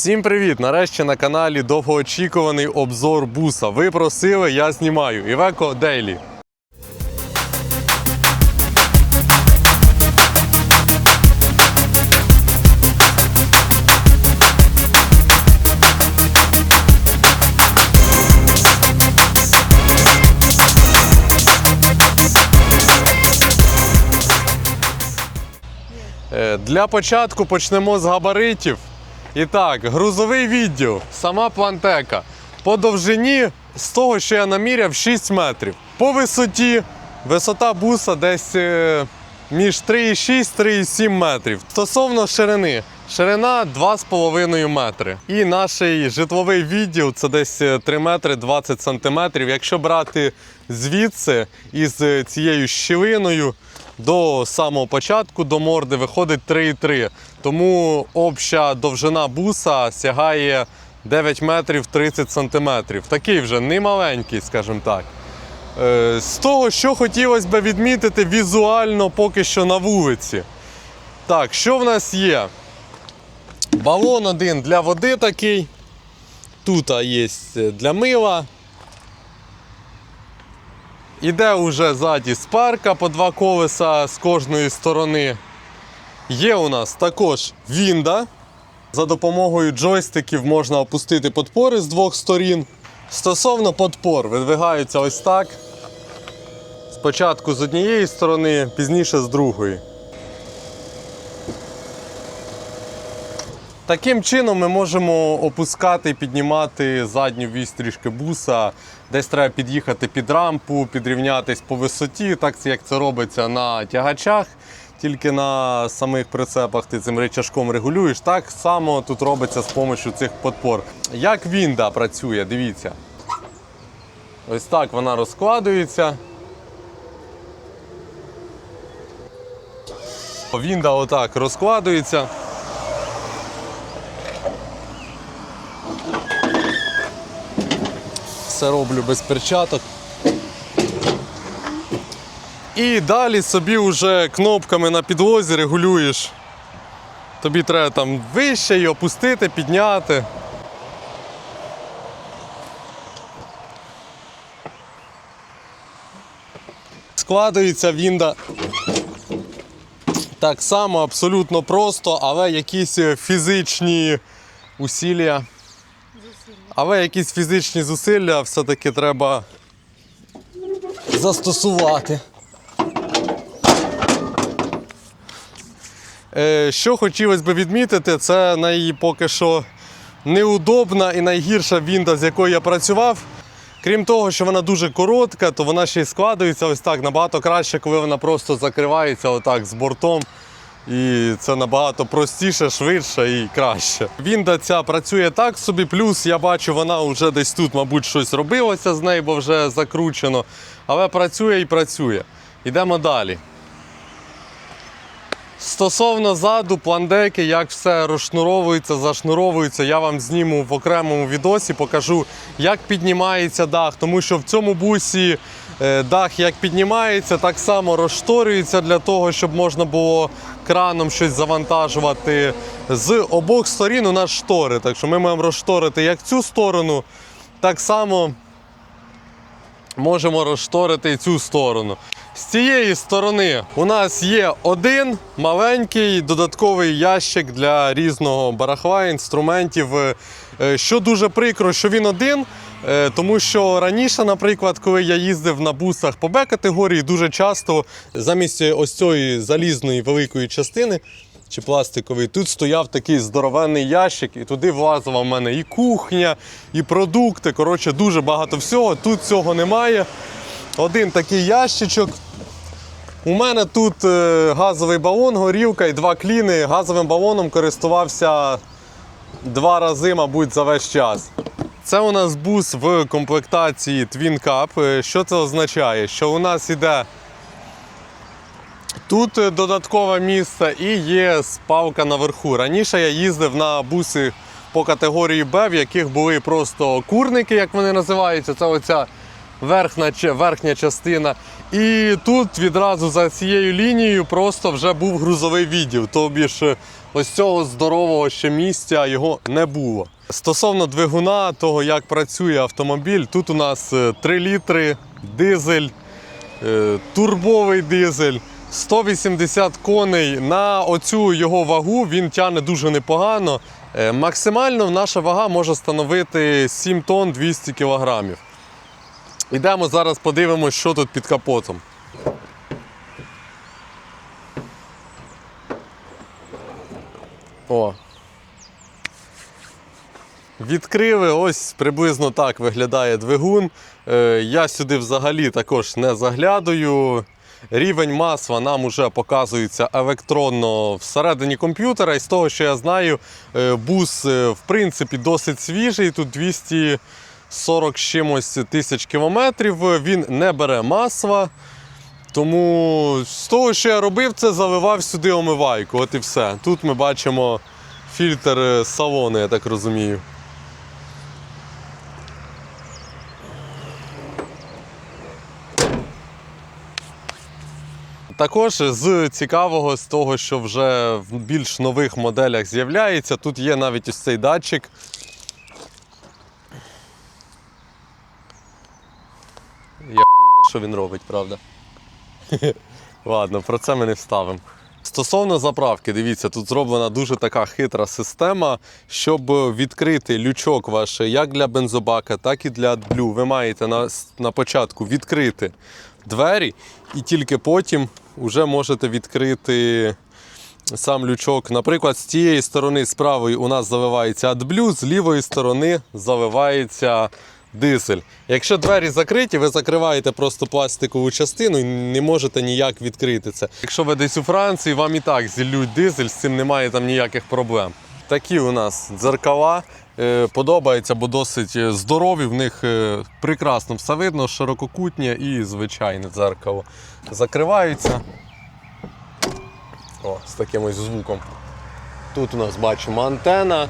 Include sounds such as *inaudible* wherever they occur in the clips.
Всім привіт! Нарешті на каналі довгоочікуваний обзор буса. Ви просили, я знімаю. Івеко Дейлі. Е, Для початку почнемо з габаритів. І так, грузовий відділ, сама плантека. По довжині з того, що я наміряв, 6 метрів. По висоті висота буса десь е, між 3,6-3,7 метрів. Стосовно ширини, ширина 2,5 метри. І наш житловий відділ це десь е, 3 метри 20 сантиметрів. Якщо брати звідси із е, цією щілиною, до самого початку до морди виходить 3,3. Тому обща довжина буса сягає 9 метрів 30 сантиметрів. Такий вже не маленький, скажімо так. Е, З того, що хотілося б відмітити візуально поки що на вулиці. Так, що в нас є? Балон один для води такий. Тут є для мила. Іде уже ззаді спарка по два колеса з кожної сторони. Є у нас також вінда. За допомогою джойстиків можна опустити подпори з двох сторін. Стосовно подпор, видвигаються ось так. Спочатку з однієї сторони, пізніше з другої. Таким чином ми можемо опускати і піднімати задню вісь трішки буса. Десь треба під'їхати під рампу, підрівнятись по висоті, так як це робиться на тягачах. Тільки на самих прицепах ти цим речашком регулюєш. Так само тут робиться з допомогою цих подпор. Як вінда працює, дивіться. Ось так вона розкладується. Вінда отак розкладується. Все роблю без перчаток. І далі собі вже кнопками на підлозі регулюєш. Тобі треба там вище і опустити, підняти. Складується вінда так само, абсолютно просто, але якісь е, фізичні усілля. Але якісь фізичні зусилля все-таки треба застосувати. Е, Що хотілося б відмітити, це най, поки що неудобна і найгірша вінда, з якою я працював. Крім того, що вона дуже коротка, то вона ще й складується ось так набагато краще, коли вона просто закривається отак з бортом. І це набагато простіше, швидше і краще. Вінда ця працює так собі, плюс я бачу, вона вже десь тут, мабуть, щось робилося з нею, бо вже закручено. Але працює і працює. Йдемо далі. Стосовно заду, пландеки, як все розшнуровується, зашнуровується, я вам зніму в окремому відосі, покажу, як піднімається дах, тому що в цьому бусі дах як піднімається, так само розшторюється для того, щоб можна було краном щось завантажувати. З обох сторін у нас штори, так що ми маємо розшторити як цю сторону, так само можемо розшторити цю сторону. З цієї сторони у нас є один маленький додатковий ящик для різного барахла, інструментів. Е, Що дуже прикро, що він один, е, тому що раніше, наприклад, коли я їздив на бусах по Б-категорії, дуже часто замість ось цієї залізної великої частини чи пластиковий, тут стояв такий здоровенний ящик, і туди влазила в мене і кухня, і продукти. Коротше, дуже багато всього. Тут цього немає. Один такий ящичок. У мене тут е, газовий балон, горілка і два кліни. Газовим балоном користувався два рази, мабуть, за весь час. Це у нас бус в комплектації Twin Cup. Е, Що це означає? Що у нас іде тут е, додаткове місце і є спавка наверху. Раніше я їздив на буси по категорії Б, в яких були просто курники, як вони називаються. Це оця верхня, верхня частина. І тут відразу за цією лінією просто вже був грузовий відділ. Тобі ж ось цього здорового ще місця його не було. Стосовно двигуна, того як працює автомобіль, тут у нас е, 3 літри, дизель, е, турбовий дизель. 180 коней на оцю його вагу він тягне дуже непогано. Е, Максимально наша вага може становити 7 тонн 200 кілограмів. Ідемо зараз подивимось, що тут під капотом. О. Відкрили, ось приблизно так виглядає двигун. Е, Я сюди взагалі також не заглядаю. Рівень масла нам уже показується електронно всередині комп'ютера. І з того, що я знаю, е, бус е, в принципі досить свіжий. Тут 240 чимось тисяч кілометрів. Він не бере масла. Тому з того, що я робив, це заливав сюди омивайку. От і все. Тут ми бачимо фільтр е, салону, я так розумію. Також з цікавого, з того, що вже в більш нових моделях з'являється, тут є навіть ось цей датчик. Я що він робить, правда. *laughs* Ладно, про це ми не вставимо. Стосовно заправки, дивіться, тут зроблена дуже така хитра система, щоб відкрити лючок ваш як для бензобака, так і для AdBlue. Ви маєте на, на початку відкрити двері, і тільки потім вже можете відкрити сам лючок. Наприклад, з цієї сторони з правої у нас заливається AdBlue, з лівої сторони заливається дизель. Якщо двері закриті, ви закриваєте просто пластикову частину і не можете ніяк відкрити це. Якщо ви десь у Франції, вам і так зіллють дизель, з цим немає там ніяких проблем. Такі у нас дзеркала. Е, Подобається, бо досить е, здорові. В них е, прекрасно все видно, ширококутнє і звичайне дзеркало. Закриваються. О, з таким ось звуком. Тут у нас бачимо антена.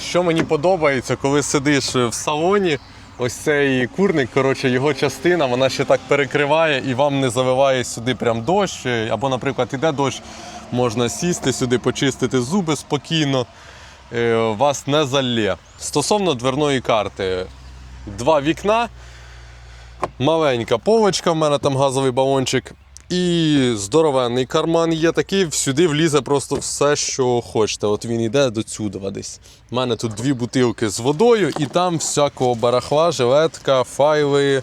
Що мені подобається, коли сидиш в салоні, ось цей курник, коротше, його частина, вона ще так перекриває і вам не завиває сюди прям дощ. Або, наприклад, іде дощ, можна сісти сюди, почистити зуби спокійно, е, вас не залє. Стосовно дверної карти, два вікна, маленька полочка, в мене там газовий балончик. І здоровенний карман є такий, сюди влізе просто все, що хочете. От він йде до цюдова десь. У мене тут дві бутилки з водою, і там всякого барахла, жилетка, файли,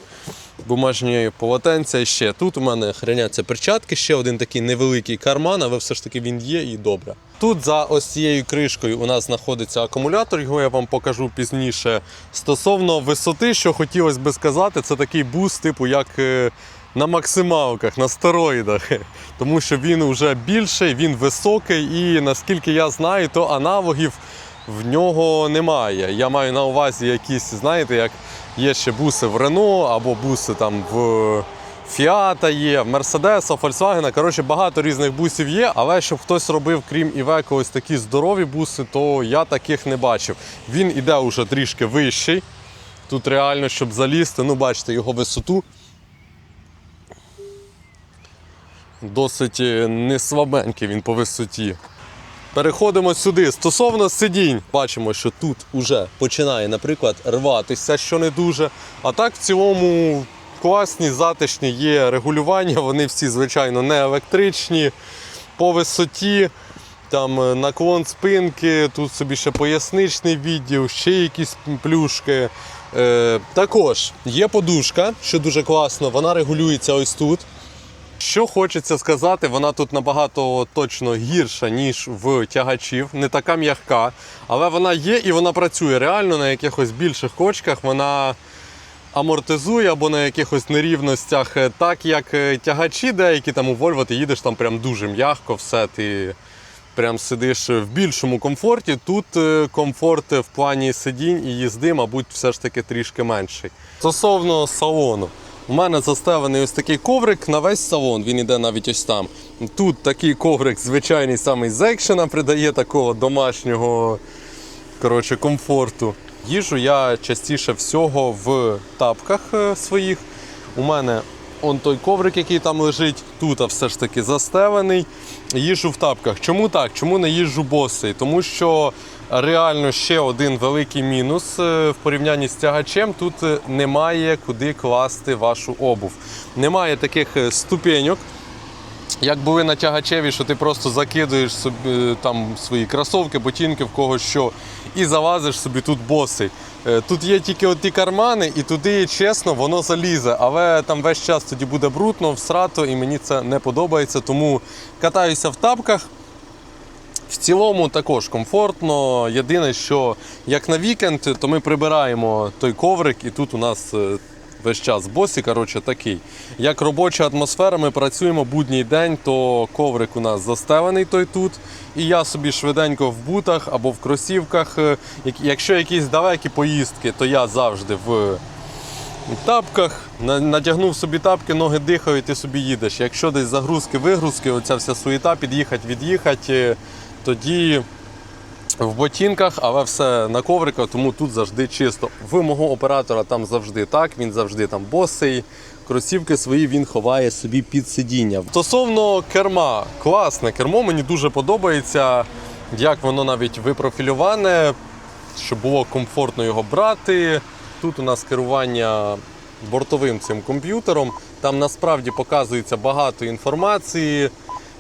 бумажні полотенця і ще. Тут у мене храняться перчатки, ще один такий невеликий карман, але все ж таки він є і добре. Тут за ось цією кришкою у нас знаходиться акумулятор, його я вам покажу пізніше. Стосовно висоти, що хотілося би сказати, це такий бус, типу як. На максималках, на стероїдах, *laughs* тому що він вже більший, він високий, і наскільки я знаю, то аналогів в нього немає. Я маю на увазі якісь, знаєте, як є ще буси в Рено або буси там в Фіата є, в Мерседеса, Volkswagen. Коротше, багато різних бусів є, але щоб хтось робив, крім Івеко, ось такі здорові буси, то я таких не бачив. Він іде уже трішки вищий. Тут реально, щоб залізти, ну бачите, його висоту. Досить е, не слабенький він по висоті. Переходимо сюди. Стосовно сидінь, бачимо, що тут вже починає, наприклад, рватися, що не дуже. А так, в цілому, класні, затишні є регулювання, вони всі, звичайно, не електричні. По висоті, там е, наклон спинки, тут собі ще поясничний відділ, ще якісь плюшки. Е, також є подушка, що дуже класно, вона регулюється ось тут. Що хочеться сказати, вона тут набагато точно гірша, ніж в тягачів, не така м'яка, але вона є і вона працює. Реально на якихось більших кочках вона амортизує або на якихось нерівностях, е, так як е, тягачі деякі там у Volvo ти їдеш там прям дуже м'яко, все ти прям сидиш в більшому комфорті. Тут е, комфорт в плані сидінь і їзди, мабуть, все ж таки трішки менший. Стосовно салону. У мене застелений ось такий коврик на весь салон, він іде навіть ось там. Тут такий коврик, звичайний самий з екшена, придає такого домашнього коротше, комфорту. Їжу я частіше всього в тапках е, своїх. У мене Он той коврик, який там лежить, тут все ж таки застелений. Їжу в тапках. Чому так? Чому не їжджу босий? Тому що реально ще один великий мінус е, в порівнянні з тягачем. Тут е, немає куди класти вашу обув. Немає таких е, ступеньок. Як були на тягачеві, що ти просто закидуєш собі там свої кросовки, ботинки, в когось що, і залазиш собі тут босий. Е, Тут є тільки от ті кармани, і туди, чесно, воно залізе. Але там весь час тоді буде брудно, всрато, і мені це не подобається. Тому катаюся в тапках. В цілому також комфортно. Єдине, що як на вікенд, то ми прибираємо той коврик, і тут у нас е, весь час босі, коротше, такий. Як робоча атмосфера, ми працюємо будній день, то коврик у нас застелений той тут. І я собі швиденько в бутах або в кросівках. Е, Якщо якісь далекі поїздки, то я завжди в тапках, надягнув собі тапки, ноги дихають, ти собі їдеш. Якщо десь загрузки, вигрузки, оця вся суєта, під'їхати, від'їхати, тоді в ботинках, але все на ковриках, тому тут завжди чисто. В мого оператора там завжди так, він завжди там босий. Кросівки свої він ховає собі під сидіння. Стосовно керма, класне кермо, мені дуже подобається, як воно навіть випрофільоване, щоб було комфортно його брати. Тут у нас керування бортовим цим комп'ютером. Там насправді показується багато інформації.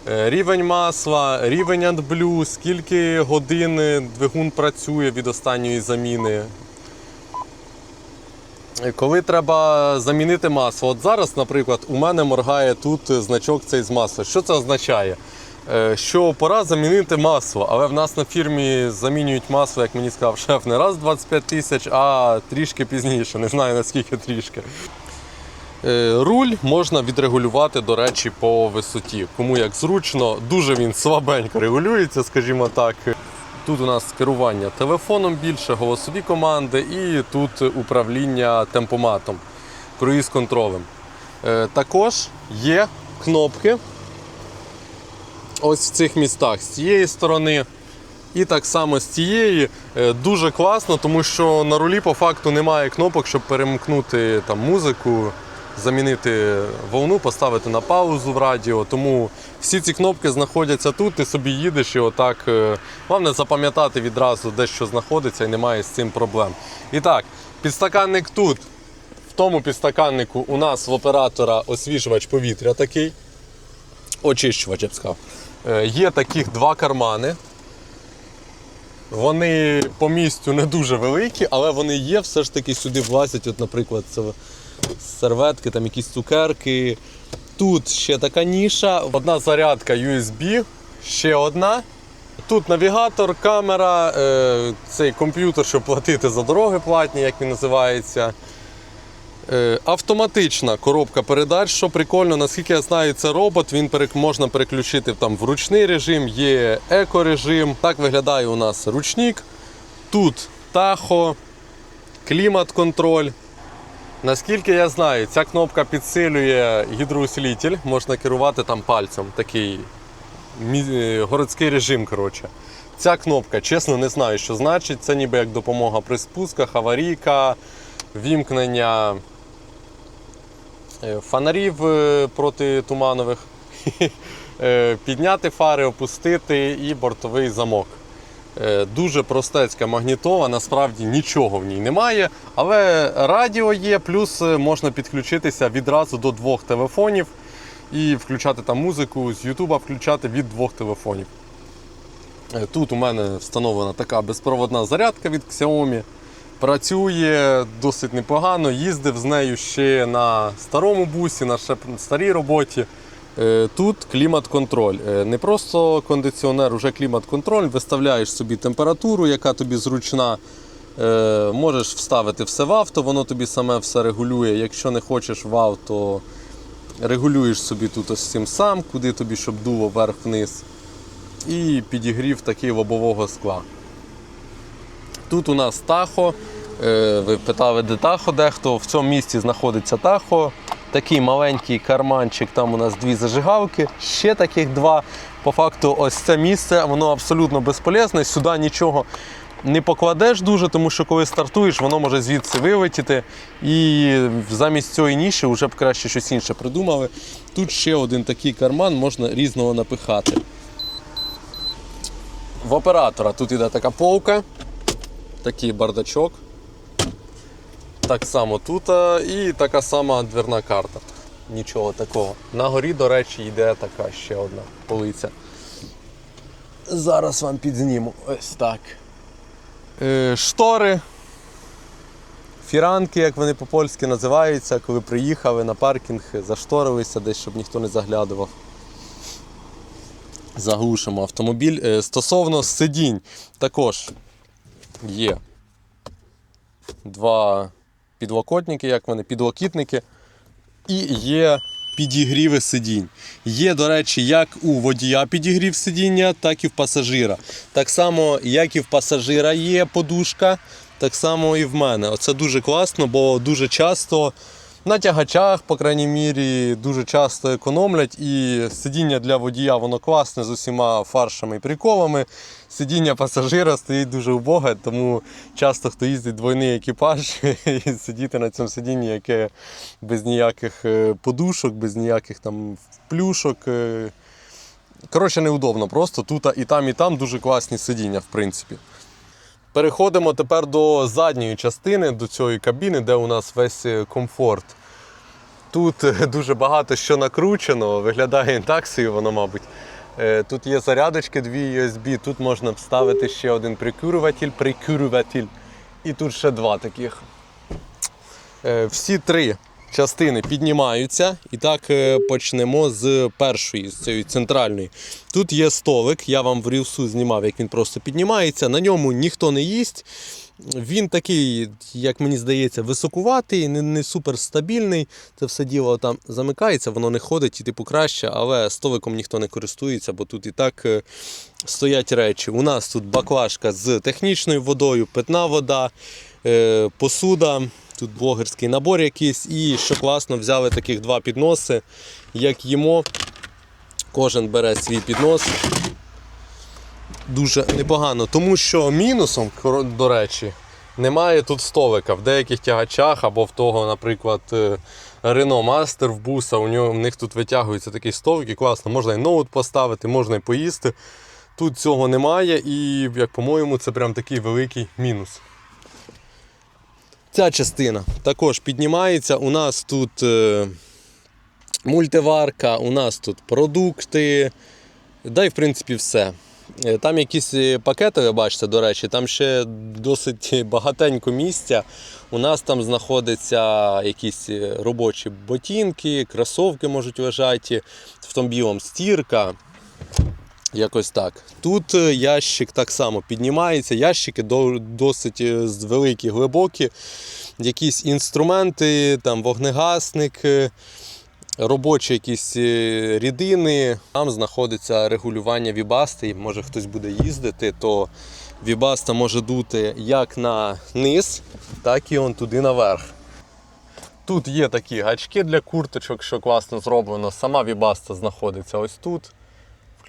Е, Рівень масла, рівень AdBlue, скільки годин двигун працює від останньої заміни. Коли треба замінити масло, от зараз, наприклад, у мене моргає тут значок цей з масла. Що це означає? Е, Що пора замінити масло, але в нас на фірмі замінюють масло, як мені сказав шеф, не раз в 25 тисяч, а трішки пізніше. Не знаю наскільки трішки. Е, Руль можна відрегулювати, до речі, по висоті. Кому як зручно, дуже він слабенько регулюється, скажімо так. Тут у нас керування телефоном більше, голосові команди, і тут управління темпоматом, круїз-контролем. Е, Також є кнопки ось в цих містах з цієї сторони. І так само з цієї Е, дуже класно, тому що на рулі по факту немає кнопок, щоб перемкнути там музику, замінити волну, поставити на паузу в радіо. Тому всі ці кнопки знаходяться тут, ти собі їдеш і отак. е, Головне запам'ятати відразу, де що знаходиться, і немає з цим проблем. І так, підстаканник тут. В тому підстаканнику у нас в оператора освіжувач повітря такий. Очищувач, я б сказав. Е, Є таких два кармани. Вони по місцю не дуже великі, але вони є, все ж таки сюди влазять, от, наприклад, це серветки, там якісь цукерки. Тут ще така ніша, одна зарядка USB, ще одна. Тут навігатор, камера, е, цей комп'ютер, щоб платити за дороги платні, як він називається. Е, Автоматична коробка передач, що прикольно, наскільки я знаю, це робот. Він можна переключити там в ручний режим, є еко-режим. Так виглядає у нас ручник. Тут тахо, клімат-контроль. Наскільки я знаю, ця кнопка підсилює гідроусилитель, можна керувати там пальцем. Такий е, городський режим. коротше. Ця кнопка, чесно, не знаю, що значить. Це ніби як допомога при спусках, аварійка, вімкнення е, фонарів е, протитуманових, *laughs* підняти фари, опустити і бортовий замок. Е, Дуже простецька магнітова, насправді нічого в ній немає, але радіо є, плюс е, можна підключитися відразу до двох телефонів і включати там музику з Ютуба, включати від двох телефонів. Е, Тут у мене встановлена така безпроводна зарядка від Xiaomi. Працює досить непогано. Їздив з нею ще на старому бусі, на ще старій роботі. Е, Тут клімат-контроль. Е, Не просто кондиціонер, уже клімат-контроль. Виставляєш собі температуру, яка тобі зручна. Е, Можеш вставити все в авто, воно тобі саме все регулює. Якщо не хочеш в авто, регулюєш собі тут ось цим сам, куди тобі, щоб дуло вверх-вниз. І підігрів такий лобового скла. Тут у нас тахо. Ви питали, де тахо, дехто. В цьому місці знаходиться тахо. Такий маленький карманчик, там у нас дві зажигалки, ще таких два. По факту, ось це місце, воно абсолютно безполезне. Сюди нічого не покладеш дуже, тому що коли стартуєш, воно може звідси вилетіти. І замість цієї ніші вже б краще щось інше придумали. Тут ще один такий карман, можна різного напихати. В оператора тут іде така полка, такий бардачок. Так само тут і така сама дверна карта. Нічого такого. На горі, до речі, йде така ще одна полиця. Зараз вам підзніму. Ось так. Е, штори. Фіранки, як вони по-польськи називаються, коли приїхали на паркінг, зашторилися десь, щоб ніхто не заглядував. Заглушимо автомобіль. Е, Стосовно сидінь, також є два підлокотники, як вони, підлокітники, і є підігріви сидінь. Є, до речі, як у водія підігрів сидіння, так і в пасажира. Так само, як і в пасажира є подушка, так само і в мене. Оце дуже класно, бо дуже часто на тягачах, по крайній мірі, дуже часто економлять. І сидіння для водія воно класне з усіма фаршами і приколами. Сидіння пасажира стоїть дуже убоге, тому часто хто їздить двойний екіпаж *laughs* і сидіти на цьому сидінні, яке без ніяких е, подушок, без ніяких там плюшок. е, Коротше, неудобно. Просто тут і там, і там дуже класні сидіння, в принципі. Переходимо тепер до задньої частини, до цієї кабіни, де у нас весь е, комфорт. Тут е, дуже багато що накручено, виглядає інтаксією, воно, мабуть. Е, Тут є зарядочки, дві USB, тут можна вставити ще один прикурюватель, прикурюватель. І тут ще два таких. Всі три частини піднімаються. І так е, почнемо з першої, з цієї центральної. Тут є столик, я вам в рівсу знімав, як він просто піднімається. На ньому ніхто не їсть. Він такий, як мені здається, високуватий, не, не супер стабільний. Це все діло там замикається, воно не ходить і типу краще, але столиком ніхто не користується, бо тут і так е, стоять речі. У нас тут баклажка з технічною водою, питна вода, е, посуда. Тут блогерський набор якийсь. І що класно, взяли таких два підноси. Як їмо, кожен бере свій піднос. Дуже непогано. Тому що мінусом, до речі, немає тут столика. В деяких тягачах або в того, наприклад, Renault Master в буса, у нього в них тут витягується такий столик і класно, можна і ноут поставити, можна і поїсти. Тут цього немає, і, як по-моєму, це прям такий великий мінус. Ця частина також піднімається. У нас тут е, мультиварка, у нас тут продукти. Да й в принципі все. Е, Там якісь е, пакети, ви бачите, до речі, там ще досить багатенько місця. У нас там знаходяться якісь робочі ботинки, кросовки можуть лежати, автомобілем стірка. Якось так. Тут е, ящик так само піднімається. Ящики досить е, великі, глибокі. Якісь інструменти, там вогнегасник, е, робочі якісь рідини. Там знаходиться регулювання вібасти. Може хтось буде їздити, то вібаста може дути як на низ, так і он туди наверх. Тут є такі гачки для курточок, що класно зроблено. Сама вібаста знаходиться ось тут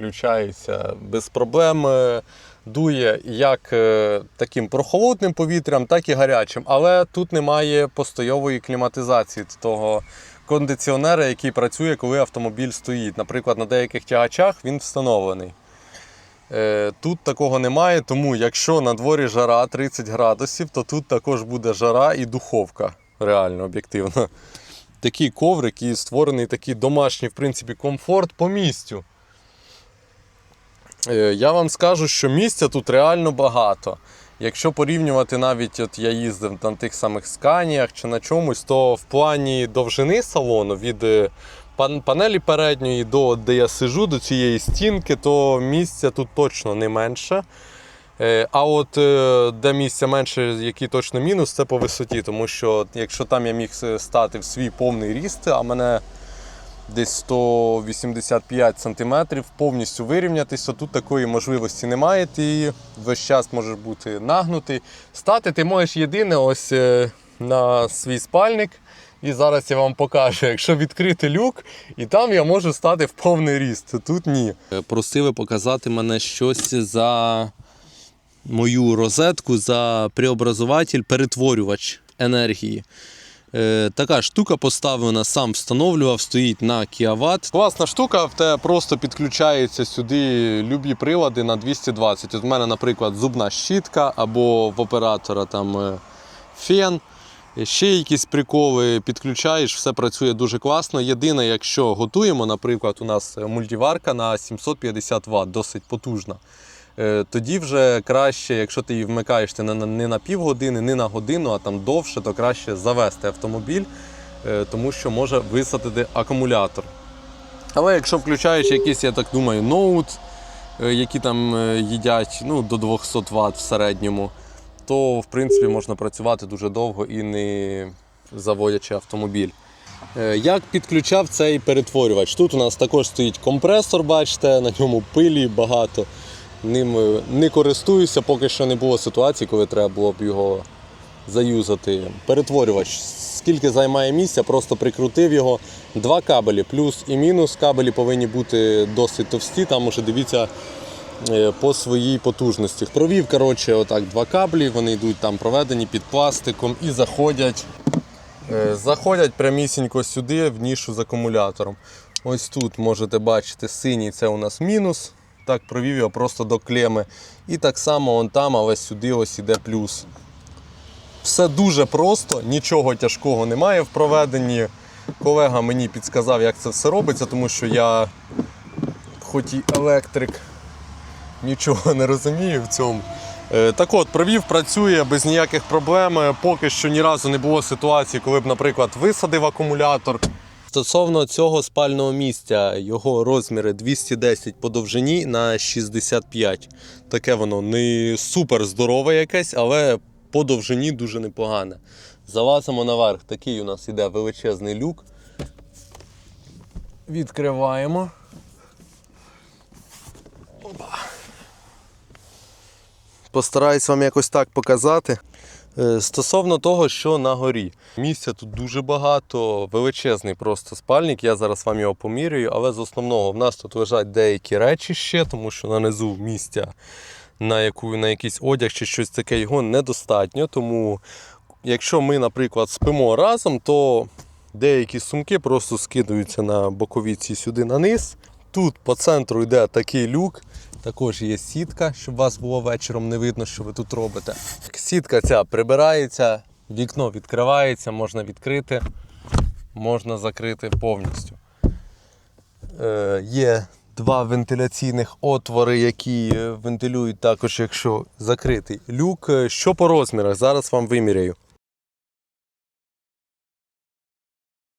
включається без проблем. е, Дує як е, таким прохолодним повітрям, так і гарячим. Але тут немає постоєвої кліматизації того кондиціонера, який працює, коли автомобіль стоїть. Наприклад, на деяких тягачах він встановлений. Е, Тут такого немає, тому якщо на дворі жара 30 градусів, то тут також буде жара і духовка. Реально, об'єктивно. Такий коврик і створений такий домашній, в принципі, комфорт по місцю. Е, Я вам скажу, що місця тут реально багато. Якщо порівнювати навіть, от я їздив на тих самих сканіях чи на чомусь, то в плані довжини салону від е, пан- панелі передньої до де я сижу, до цієї стінки, то місця тут точно не менше. Е, А от де місця менше, який точно мінус, це по висоті. Тому що якщо там я міг стати в свій повний ріст, а мене десь 185 см, повністю вирівнятися. Тут такої можливості немає. Ти весь час можеш бути нагнутий. Стати ти можеш єдине ось е, на свій спальник. І зараз я вам покажу, якщо відкрити люк, і там я можу стати в повний ріст. Тут ні. Просили показати мене щось за мою розетку за преобразователь, перетворювач енергії. Е, така штука поставлена, сам встановлював, стоїть на кіловат. Класна штука, в тебе просто підключаються сюди любі прилади на 220. От в мене, наприклад, зубна щітка або в оператора там е, фен. Ще якісь приколи підключаєш, все працює дуже класно. Єдине, якщо готуємо, наприклад, у нас мультиварка на 750 Вт, досить потужна. Е, Тоді вже краще, якщо ти її вмикаєш ти не на, півгодини, не на годину, а там довше, то краще завести автомобіль, е, тому що може висадити акумулятор. Але якщо включаєш якийсь, я так думаю, ноут, е, які там їдять ну, до 200 Вт в середньому, то в принципі можна працювати дуже довго і не заводячи автомобіль. Як підключав цей перетворювач? Тут у нас також стоїть компресор, бачите, на ньому пилі багато. Ним е, не користуюся, поки що не було ситуації, коли треба було б його заюзати. Перетворювач. Скільки займає місця, просто прикрутив його. Два кабелі, плюс і мінус. Кабелі повинні бути досить товсті, там уже дивіться е, по своїй потужності. Провів, коротше, отак два каблі, вони йдуть там проведені під пластиком і заходять. Е, Заходять прямісінько сюди в нішу з акумулятором. Ось тут можете бачити синій це у нас мінус. Так, провів його просто до клеми. І так само он там, але сюди ось іде плюс. Все дуже просто, нічого тяжкого немає в проведенні. Колега мені підказав, як це все робиться, тому що я, хоч і електрик, нічого не розумію в цьому. Е, Так от, провів, працює без ніяких проблем. Е, Поки що ні разу не було ситуації, коли б, наприклад, висадив акумулятор. Стосовно цього спального місця, його розміри 210 по довжині на 65. Таке воно не супер здорове якесь, але по довжині дуже непогане. Залазимо наверх. Такий у нас іде величезний люк. Відкриваємо. Постараюсь вам якось так показати. Е, Стосовно того, що на горі. Місця тут дуже багато, величезний просто спальник. Я зараз вам його помірюю, але з основного в нас тут лежать деякі речі ще, тому що нанизу місця на, яку, на якийсь одяг чи щось таке його недостатньо. Тому, якщо ми, наприклад, спимо разом, то деякі сумки просто скидаються на боковіці сюди на низ. Тут по центру йде такий люк. Також є сітка, щоб вас було вечором не видно, що ви тут робите. Сітка ця прибирається, вікно відкривається, можна відкрити, можна закрити повністю. Е, є два вентиляційних отвори, які е, вентилюють також, якщо закритий люк. Е, Що по розмірах? Зараз вам виміряю.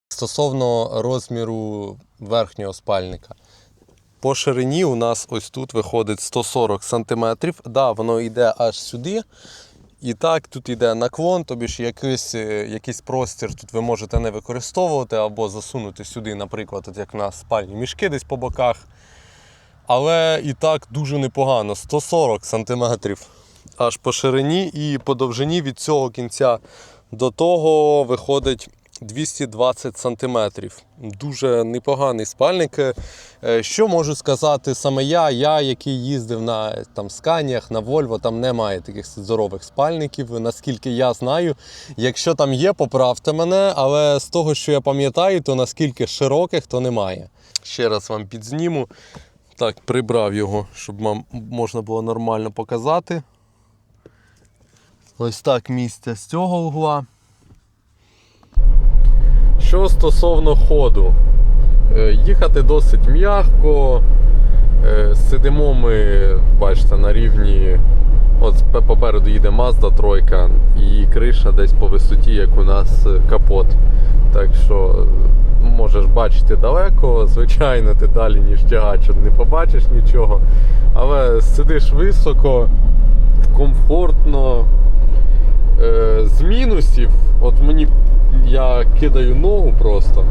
Стосовно розміру верхнього спальника. По ширині у нас ось тут виходить 140 см. Да, воно йде аж сюди. І так, тут йде наклон, тобі ж якийсь, е, якийсь простір тут ви можете не використовувати або засунути сюди, наприклад, от як в нас спальні мішки десь по боках. Але і так дуже непогано. 140 см аж по ширині і по довжині від цього кінця до того виходить 220 см. Дуже непоганий спальник. Е, Що можу сказати саме я, я, який їздив на там, сканіях, на Вольво, там немає таких здорових спальників, наскільки я знаю. Якщо там є, поправте мене, але з того, що я пам'ятаю, то наскільки широких, то немає. Ще раз вам підзніму. Так, прибрав його, щоб вам можна було нормально показати. Ось так місце з цього угла. Що стосовно ходу, Е, їхати досить м'яко. Е, Сидимо ми, бачите, на рівні. От попереду їде Mazda тройка, і криша десь по висоті, як у нас е, капот. Так що можеш бачити далеко, звичайно, ти далі, ніж тягач, не побачиш нічого. Але сидиш високо, комфортно. З мінусів, от мені я кидаю ногу просто,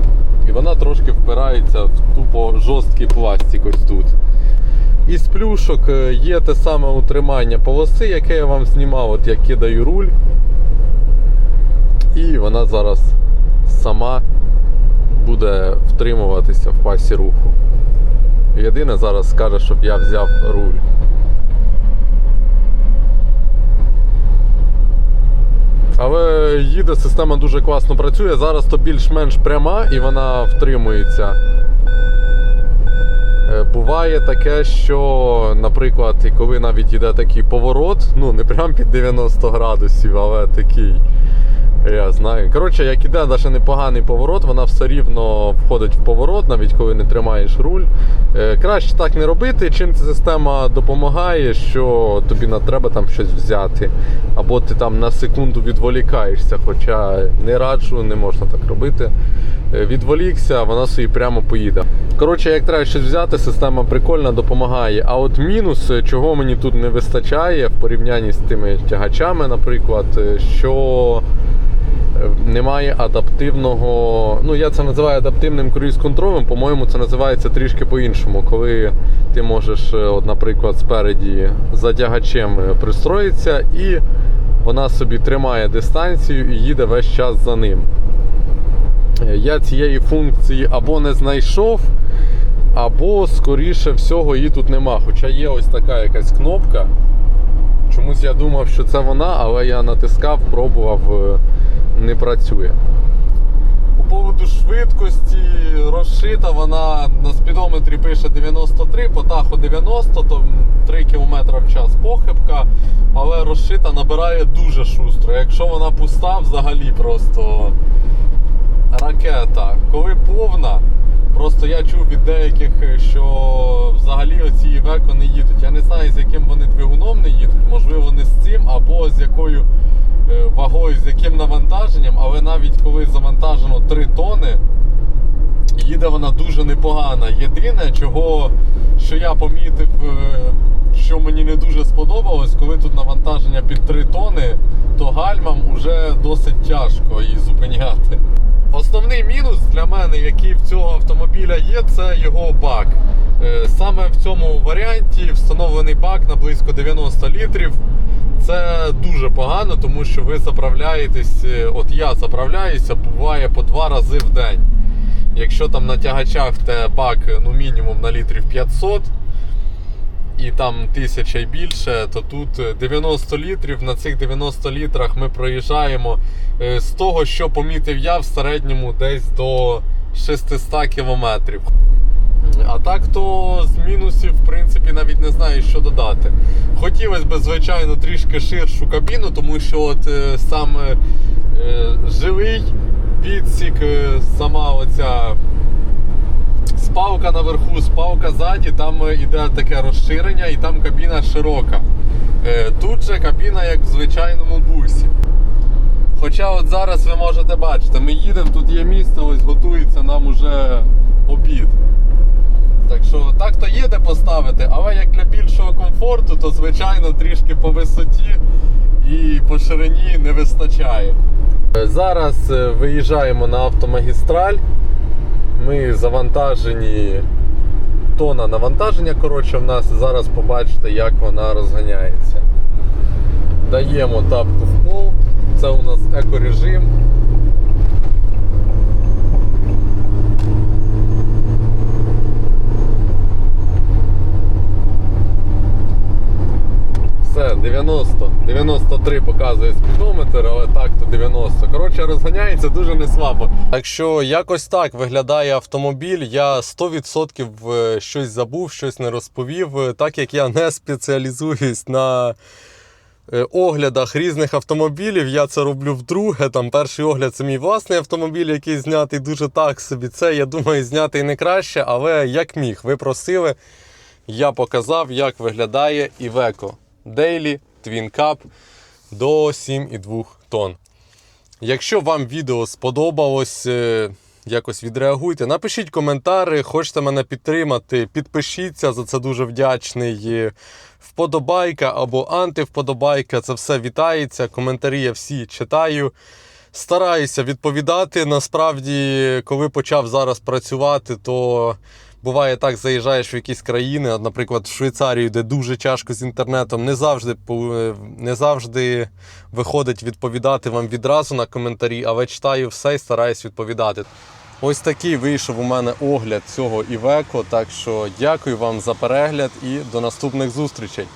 і вона трошки впирається в тупо жорсткий пластик ось тут. Із плюшок е, є те саме утримання полоси, яке я вам знімав, от я кидаю руль. І вона зараз сама буде втримуватися в пасі руху. Єдине зараз скаже, щоб я взяв руль. Але їде, система дуже класно працює. Зараз то більш-менш пряма і вона втримується. Е, Буває таке, що, наприклад, коли навіть йде такий поворот, ну не прям під 90 градусів, але такий. Я знаю. Коротше, як іде навіть непоганий поворот, вона все рівно входить в поворот, навіть коли не тримаєш руль. Е, краще так не робити. Чим ця система допомагає, що тобі не треба там щось взяти, або ти там на секунду відволікаєшся, хоча не раджу, не можна так робити. Е, Відволікся, вона собі прямо поїде. Коротше, як треба щось взяти, система прикольна, допомагає. А от мінус, е, чого мені тут не вистачає в порівнянні з тими тягачами, наприклад, що немає адаптивного. Ну, я це називаю адаптивним круїз-контролем. По-моєму, це називається трішки по-іншому. Коли ти можеш, е, от, наприклад, спереді за тягачем е, пристроїтися, і вона собі тримає дистанцію і їде весь час за ним. Е, Я цієї функції або не знайшов, або, скоріше всього, її тут нема. Хоча є ось така якась кнопка. Чомусь я думав, що це вона, але я натискав, пробував, е, не працює. По поводу швидкості розшита, вона на спідометрі пише 93, по таху 90, то 3 км в час похибка, але розшита набирає дуже шустро. Якщо вона пуста, взагалі просто ракета. Коли повна, просто я чув від деяких, що взагалі оці Івеко не їдуть. Я не знаю, з яким вони двигуном не їдуть, можливо, не з цим, або з якою е, вагою, з яким навантаженням, але навіть коли завантажено 3 тони, їде вона дуже непогана. Єдине, чого що я помітив, е, що мені не дуже сподобалось, коли тут навантаження під 3 тони, то гальмам уже досить тяжко її зупиняти. Основний мінус для мене, який в цього автомобіля є, це його бак. Е, Саме в цьому варіанті встановлений бак на близько 90 літрів. Це дуже погано, тому що ви заправляєтесь, е, от я заправляюся, буває по два рази в день. Якщо там на тягачах те бак ну, мінімум на літрів 500 і там тисяча і більше, то тут е, 90 літрів. На цих 90 літрах ми проїжджаємо е, з того, що помітив я в середньому десь до 600 кілометрів. А так то з мінусів, в принципі, навіть не знаю, що додати. Хотілося б, звичайно, трішки ширшу кабіну, тому що от е, саме е, живий відсік, е, сама оця спавка наверху, спавка ззаді, там е, іде таке розширення і там кабіна широка. Е, Тут же кабіна як в звичайному бусі. Хоча от зараз ви можете бачити, ми їдемо, тут є місце, ось готується нам уже обід. Так що так то є де поставити, але як для більшого комфорту, то звичайно трішки по висоті і по ширині не вистачає. Е, Зараз виїжджаємо на автомагістраль. Ми завантажені тона навантаження. Коротше, в нас зараз побачите, як вона розганяється. Даємо тапку в пол. Це у нас екорежим. Все, 90, 93 показує спідометр, але так то 90. Коротше, розганяється дуже неслабо. Так що якось так виглядає автомобіль. Я 100% е, щось забув, щось не розповів. Е, Так як я не спеціалізуюсь на е, оглядах різних автомобілів, я це роблю вдруге. Там перший огляд це мій власний автомобіль, який знятий дуже так собі. Це я думаю, знятий не краще, але як міг. Ви просили, я показав, як виглядає Iveco Daily Twin Cup до 7,2 тонн. Якщо вам відео сподобалось, е, якось відреагуйте. Напишіть коментари, хочете мене підтримати, підпишіться, за це дуже вдячний. Е, Вподобайка або антивподобайка, це все вітається. Коментарі я всі читаю. Стараюся відповідати. Насправді, коли почав зараз працювати, то буває так, заїжджаєш в якісь країни, наприклад, в Швейцарію, де дуже тяжко з інтернетом, не завжди, не завжди виходить відповідати вам відразу на коментарі, але читаю все і стараюсь відповідати. Ось такий вийшов у мене огляд цього Івеко. Так що дякую вам за перегляд і до наступних зустрічей.